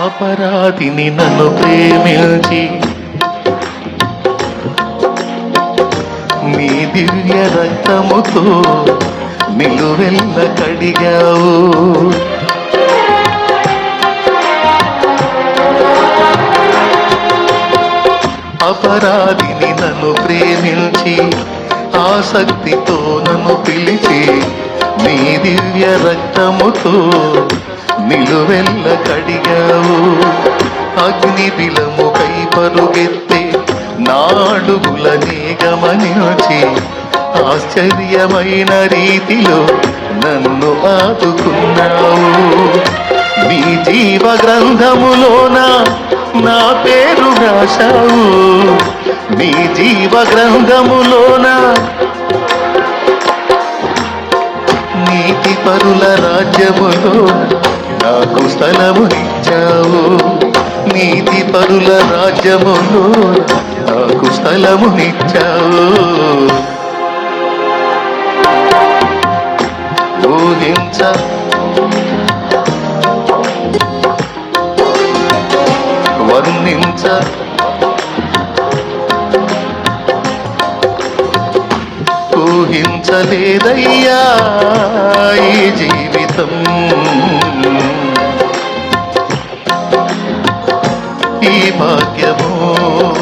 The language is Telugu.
అపరాధిని నన్ను ప్రేమించి నీ దివ్య రక్తముతో నిలువెల్ల కడిగావు. అపరాధిని నన్ను ప్రేమించి ఆసక్తితో నన్ను పిలిచి నీ దివ్య రక్తముతో నిలువెల్ల కడిగావు అగ్ని బిలముకై పరుగెత్తే నాడుగులనే గమనించి ఆశ్చర్యమైన రీతిలో నన్ను ఆదుకున్నావు నీ జీవ గ్రంథములోన నా పేరు రాశావు నీ జీవ గ్రంథములోన నీతి పరుల రాజ్యములో నాకు స్థలమునిచ్చావు. నీతి పరుల రాజ్యములో నాకు స్థలమునిచ్చావు. ఊహించ వర్ణించ. ఊహించలేదయ్యా ఈ జీవితం. ഭാഗ്യമോ